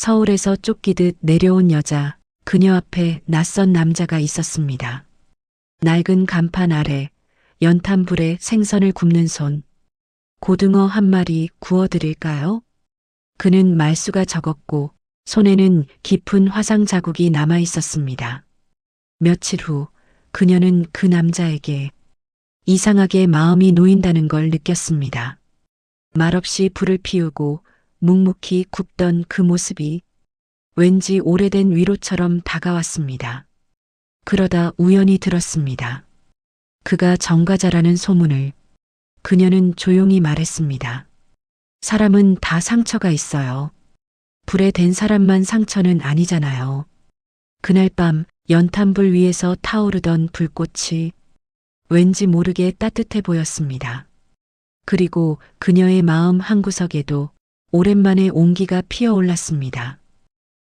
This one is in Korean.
서울에서 쫓기듯 내려온 여자, 그녀 앞에 낯선 남자가 있었습니다. 낡은 간판 아래 연탄불에 생선을 굽는 손. 고등어 한 마리 구워드릴까요? 그는 말수가 적었고 손에는 깊은 화상 자국이 남아 있었습니다. 며칠 후 그녀는 그 남자에게 이상하게 마음이 놓인다는 걸 느꼈습니다. 말없이 불을 피우고 묵묵히 굽던 그 모습이 왠지 오래된 위로처럼 다가왔습니다. 그러다 우연히 들었습니다. 그가 정가자라는 소문을 그녀는 조용히 말했습니다. 사람은 다 상처가 있어요. 불에 댄 사람만 상처는 아니잖아요. 그날 밤 연탄불 위에서 타오르던 불꽃이 왠지 모르게 따뜻해 보였습니다. 그리고 그녀의 마음 한구석에도 오랜만에 온기가 피어올랐습니다.